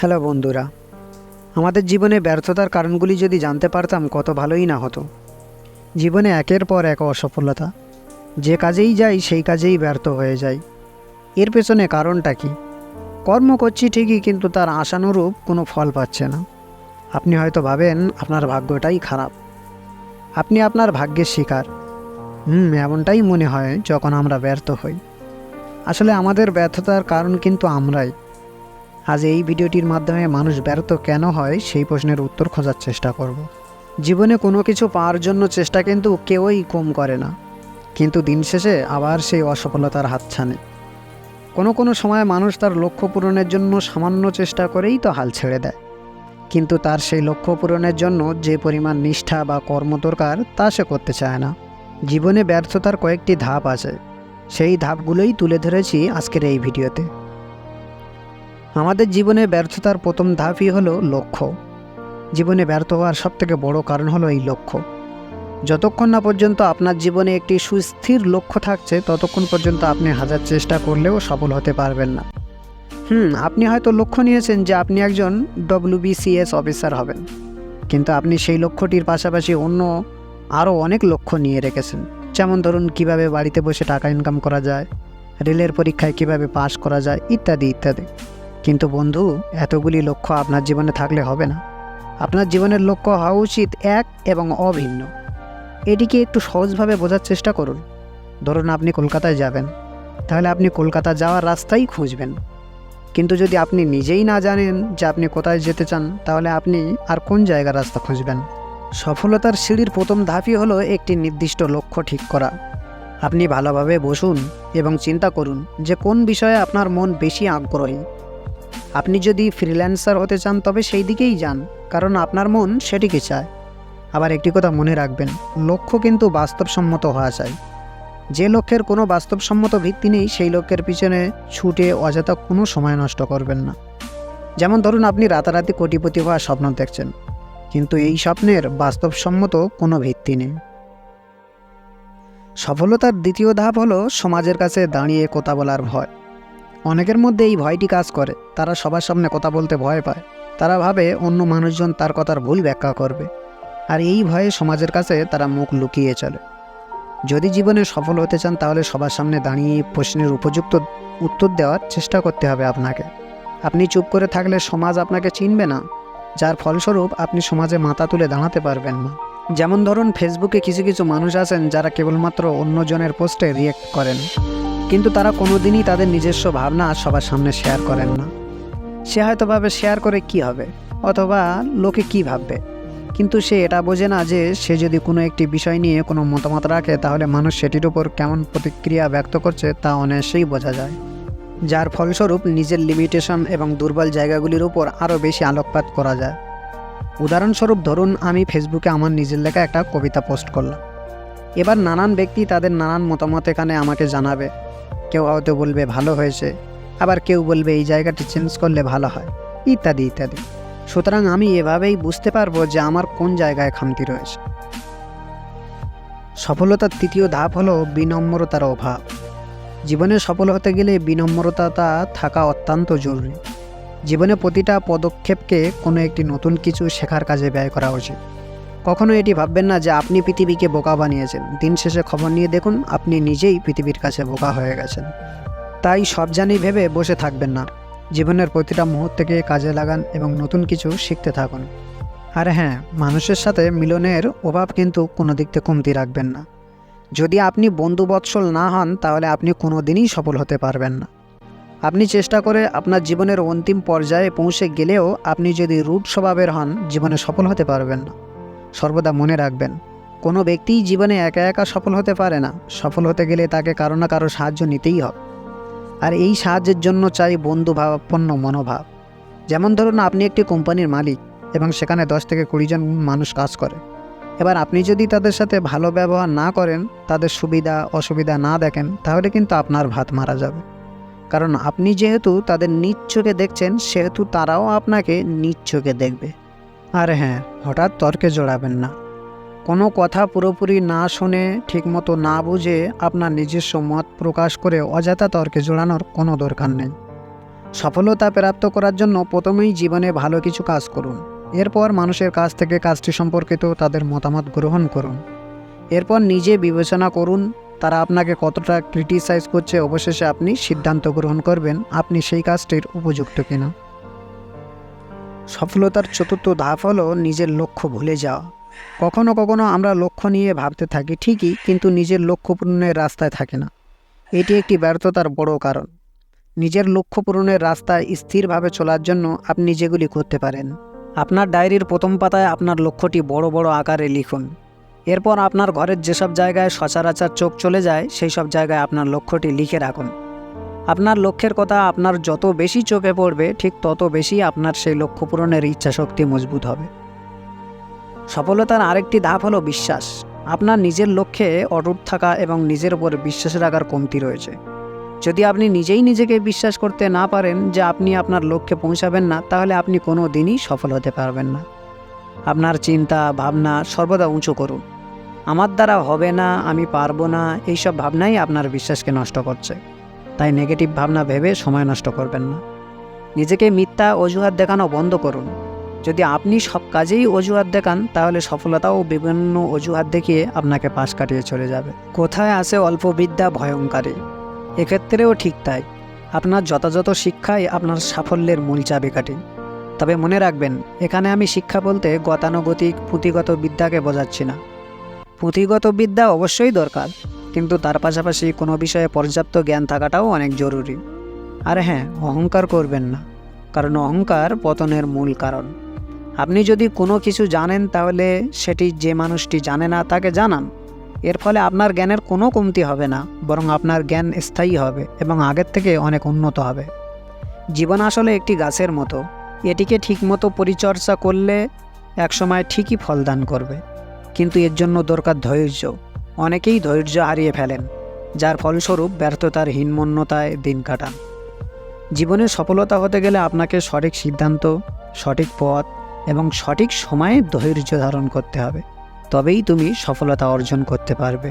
Hello বন্ধুরা, আমাদের জীবনে ব্যর্থতার কারণগুলি যদি জানতে পারতাম কত ভালোই না হতো। জীবনে একের পর এক অসফলতা, যে কাজেই যাই সেই কাজেই ব্যর্থ হয়ে যাই। এর পেছনে কারণটা কি? কর্ম করছি ঠিকই কিন্তু তার আশানুরূপ কোনো ফল পাচ্ছে না। আপনি হয়তো ভাবেন আপনার ভাগ্যটাই খারাপ। আপনি আপনার ভাগ্যের শিকার। হুম, এমনটাই মনে হয় যখন আমরা ব্যর্থ হই। আসলে আমাদের ব্যর্থতার কারণ কিন্তু আমরাই। আজ এই ভিডিওটির মাধ্যমে মানুষ ব্যর্থ কেন হয় সেই প্রশ্নের উত্তর খোঁজার চেষ্টা করব। জীবনে কোনো কিছু পাওয়ার জন্য চেষ্টা কিন্তু কেউই কম করে না। কিন্তু দিন শেষে আবার সেই অসফলতার হাতছানে। কোনো কোনো সময় মানুষ তার লক্ষ্য পূরণের জন্য সামান্য চেষ্টা করেই তো হাল ছেড়ে দেয়। কিন্তু তার সেই লক্ষ্য পূরণের জন্য যে পরিমাণ নিষ্ঠা বা কর্ম দরকার তা সে করতে চায় না। জীবনে ব্যর্থতার কয়েকটি ধাপ আছে। সেই ধাপগুলোই তুলে ধরেছি আজকের এই ভিডিওতে। আমাদের জীবনে ব্যর্থতার প্রথম ধাপই হলো লক্ষ্য। জীবনে ব্যর্থ হওয়ার সবথেকে বড় কারণ হলো এই লক্ষ্য। যতক্ষণ না পর্যন্ত আপনার জীবনে একটি সুস্থির লক্ষ্য থাকছে, ততক্ষণ পর্যন্ত আপনি হাজার চেষ্টা করলেও সফল হতে পারবেন না। হুম, আপনি হয়তো লক্ষ্য নিয়েছেন যে আপনি একজন ডব্লিউবিসিএস অফিসার হবেন। কিন্তু আপনি সেই লক্ষ্যটির পাশাপাশি অন্য আরও অনেক লক্ষ্য নিয়ে রেখেছেন। যেমন ধরুন, কীভাবে বাড়িতে বসে টাকা ইনকাম করা যায়, রেলের পরীক্ষায় কীভাবে পাশ করা যায়, ইত্যাদি ইত্যাদি। কিন্তু বন্ধু, এতগুলি লক্ষ্য আপনার জীবনে থাকলে হবে না। আপনার জীবনের লক্ষ্য হওয়া উচিত এক এবং অভিন্ন। এটিকে একটু সহজভাবে বোঝার চেষ্টা করুন। ধরুন আপনি কলকাতায় যাবেন। তাহলে আপনি কলকাতা যাওয়ার রাস্তাই খুঁজবেন। কিন্তু যদি আপনি নিজেই না জানেন যে আপনি কোথায় যেতে চান, তাহলে আপনি আর কোন জায়গার রাস্তা খুঁজবেন? সফলতার সিঁড়ির প্রথম ধাপই হলো একটি নির্দিষ্ট লক্ষ্য ঠিক করা। আপনি ভালোভাবে বসুন এবং চিন্তা করুন যে কোন বিষয়ে আপনার মন বেশি আগ্রহী। আপনি যদি ফ্রিল্যান্সার হতে চান, তবে সেই দিকেই যান, কারণ আপনার মন সেটিকে চায়। আবার একটি কথা মনে রাখবেন, লক্ষ্য কিন্তু বাস্তবসম্মত হওয়া চাই। যে লক্ষ্যের কোনো বাস্তবসম্মত ভিত্তি নেই, সেই লক্ষ্যের পিছনে ছুটে, অযথা কোনো সময় নষ্ট করবেন না। যেমন ধরুন, আপনি রাতারাতি কোটিপতি হওয়ার স্বপ্ন দেখছেন, কিন্তু এই স্বপ্নের বাস্তবসম্মত কোনো ভিত্তি নেই। সফলতার দ্বিতীয় ধাপ হলো সমাজের কাছে দাঁড়িয়ে কথা বলার ভয়। অনেকের মধ্যে এই ভয়টি কাজ করে। তারা সবার সামনে কথা বলতে ভয় পায়। তারা ভাবে অন্য মানুষজন তার কথার ভুল ব্যাখ্যা করবে। আর এই ভয়ে সমাজের কাছে তারা মুখ লুকিয়ে চলে। যদি জীবনে সফল হতে চান, তাহলে সবার সামনে দাঁড়িয়ে প্রশ্নের উপযুক্ত উত্তর দেওয়ার চেষ্টা করতে হবে আপনাকে। আপনি চুপ করে থাকলে সমাজ আপনাকে চিনবে না। যার ফলস্বরূপ আপনি সমাজে মাথা তুলে দাঁড়াতে পারবেন না। যেমন ধরুন ফেসবুকে কিছু কিছু মানুষ আছেন যারা কেবলমাত্র অন্যজনের পোস্টে রিয়েক্ট করেন। কিন্তু তারা কোনোদিনই তাদের নিজস্ব ভাবনা সবার সামনে শেয়ার করেন না। সে হয়তো ভাবে শেয়ার করে কি হবে, অথবা লোকে কি ভাববে। কিন্তু সে এটা বোঝে না যে সে যদি কোনো একটি বিষয় নিয়ে কোনো মতামত রাখে, তাহলে মানুষ সেটির উপর কেমন প্রতিক্রিয়া ব্যক্ত করছে তা অনায়াসেই বোঝা যায়। যার ফলস্বরূপ নিজের লিমিটেশন এবং দুর্বল জায়গাগুলির উপর আরও বেশি আলোকপাত করা যায়। উদাহরণস্বরূপ ধরুন, আমি ফেসবুকে আমার নিজের লেখা একটা কবিতা পোস্ট করলাম। এবার নানান ব্যক্তি তাদের নানান মতামত এখানে আমাকে জানাবে। কেউ হয়তো বলবে ভালো হয়েছে, আবার কেউ বলবে এই জায়গাটি চেঞ্জ করলে ভালো হয়, ইত্যাদি ইত্যাদি। সুতরাং আমি এভাবেই বুঝতে পারব যে আমার কোন জায়গায় খামতি রয়েছে। সফলতার তৃতীয় ধাপ হলো বিনম্রতার অভাব। জীবনে সফল হতে গেলে বিনম্রতা থাকা অত্যন্ত জরুরি। জীবনে প্রতিটা পদক্ষেপকে কোনো একটি নতুন কিছু শেখার কাজে ব্যয় করা উচিত। কখনো এটি ভাববেন না যে আপনি পৃথিবীকে বোকা বানিয়েছেন। দিন শেষে খবর নিয়ে দেখুন, আপনি নিজেই পৃথিবীর কাছে বোকা হয়ে গেছেন। তাই সব জানি ভেবে বসে থাকবেন না। জীবনের প্রতিটা মুহূর্তকে কাজে লাগান এবং নতুন কিছু শিখতে থাকুন। আর হ্যাঁ মানুষের সাথে মিলনের অভাব কিন্তু কোনো দিক থেকে কমতি রাখবেন না। যদি আপনি বন্ধু বৎসল না হন, তাহলে আপনি কোনো দিনই সফল হতে পারবেন না। আপনি চেষ্টা করে আপনার জীবনের অন্তিম পর্যায়ে পৌঁছে গেলেও আপনি যদি রুট স্বভাবের হন, জীবনে সফল হতে পারবেন না। সর্বদা মনে রাখবেন, কোনো ব্যক্তিই জীবনে একা একা সফল হতে পারে না। সফল হতে গেলে তাকে কারও না কারও সাহায্য নিতেই হবে। আর এই সাহায্যের জন্য চাই বন্ধু ভাবাপন্ন মনোভাব। যেমন ধরুন আপনি একটি কোম্পানির মালিক এবং সেখানে দশ থেকে কুড়ি জন মানুষ কাজ করে। এবার আপনি যদি তাদের সাথে ভালো ব্যবহার না করেন, তাদের সুবিধা, অসুবিধা না দেখেন, তাহলে কিন্তু আপনার ভাত মারা যাবে। কারণ আপনি যেহেতু তাদের নিজ চোখে দেখছেন, সেহেতু তারাও আপনাকে নিজ চোখে দেখবে। আর হ্যাঁ হঠাৎ তর্কে জড়াবেন না। কোনো কথা পুরোপুরি না শুনে, ঠিকমতো না বুঝে আপনার নিজস্ব মত প্রকাশ করে অযথা তর্কে জোড়ানোর কোনো দরকার নেই। সফলতা প্রাপ্ত করার জন্য প্রথমেই জীবনে ভালো কিছু কাজ করুন। এরপর মানুষের কাছ থেকে কাজটি সম্পর্কিত তাদের মতামত গ্রহণ করুন। এরপর নিজে বিবেচনা করুন, তারা আপনাকে কতটা ক্রিটিসাইজ করছে অবশেষে আপনি সিদ্ধান্ত গ্রহণ করবেন, আপনি সেই কাজটির উপযুক্ত কিনা। সফলতার চতুর্থ ধাপ হলো নিজের লক্ষ্য ভুলে যাওয়া। কখনো কখনো আমরা লক্ষ্য নিয়ে ভাবতে থাকি ঠিকই, কিন্তু নিজের লক্ষ্য পূরণের রাস্তায় থাকে না। এটি একটি ব্যর্থতার বড় কারণ। নিজের লক্ষ্য পূরণের রাস্তায় স্থিরভাবে চলার জন্য আপনি যেগুলি করতে পারেন। আপনার ডায়েরির প্রথম পাতায় আপনার লক্ষ্যটি বড় বড় আকারে লিখুন। এরপর আপনার ঘরের যেসব জায়গায় সচরাচর চোখ চলে যায় সেই সব জায়গায় আপনার লক্ষ্যটি লিখে রাখুন। আপনার লক্ষ্যের কথা আপনার যত বেশি চোখে পড়বে, ঠিক তত বেশি আপনার সেই লক্ষ্য পূরণের ইচ্ছাশক্তি মজবুত হবে। সফলতার আরেকটি ধাপ হলো বিশ্বাস। আপনার নিজের লক্ষ্যে অটুট থাকা এবং নিজের উপর বিশ্বাস রাখার কমতি রয়েছে। যদি আপনি নিজেই নিজেকে বিশ্বাস করতে না পারেন যে আপনি আপনার লক্ষ্যে পৌঁছাবেন না, তাহলে আপনি কোনো দিনই সফল হতে পারবেন না। আপনার চিন্তা, ভাবনা সর্বদা উঁচু করুন। আমার দ্বারা হবে না, আমি পারব না, এইসব ভাবনাই আপনার বিশ্বাসকে নষ্ট করছে। তাই নেগেটিভ ভাবনা ভেবে সময় নষ্ট করবেন না। নিজেকে মিথ্যা অজুহাত দেখানো বন্ধ করুন। যদি আপনি সব কাজেই অজুহাত দেখান, তাহলে সফলতাও বিভিন্ন অজুহাত দেখিয়ে আপনাকে পাশ কাটিয়ে চলে যাবে। কোথায় আসে অল্প বিদ্যা ভয়ঙ্করী? এক্ষেত্রেও ঠিক তাই। আপনার যথাযথ শিক্ষাই আপনার সাফল্যের মূল চাবিকাঠি। তবে মনে রাখবেন, এখানে আমি শিক্ষা বলতে গতানুগতিক পুঁথিগত বিদ্যাকে বোঝাচ্ছি না। পুঁথিগত বিদ্যা অবশ্যই দরকার। কিন্তু তার পাশাপাশি কোনো বিষয়ে পর্যাপ্ত জ্ঞান থাকাটাও অনেক জরুরি। আর হ্যাঁ অহংকার করবেন না, কারণ অহংকার পতনের মূল কারণ। আপনি যদি কোনো কিছু জানেন, তাহলে সেটি যে মানুষটি জানে না, তাকে জানান। এর ফলে আপনার জ্ঞানের কোনো কমতি হবে না, বরং আপনার জ্ঞান স্থায়ী হবে এবং আগের থেকে অনেক উন্নত হবে। জীবন আসলে একটি গাছের মতো। এটিকে ঠিকমতো পরিচর্যা করলে একসময় ঠিকই ফলদান করবে। কিন্তু এর জন্য দরকার ধৈর্য। অনেকেই ধৈর্য হারিয়ে ফেলেন, যার ফলস্বরূপ ব্যর্থতার হীনমন্যতায় দিন কাটান। জীবনে সফলতা হতে গেলে আপনাকে সঠিক সিদ্ধান্ত, সঠিক পথ এবং সঠিক সময়ে ধৈর্য ধারণ করতে হবে। তবেই তুমি সফলতা অর্জন করতে পারবে।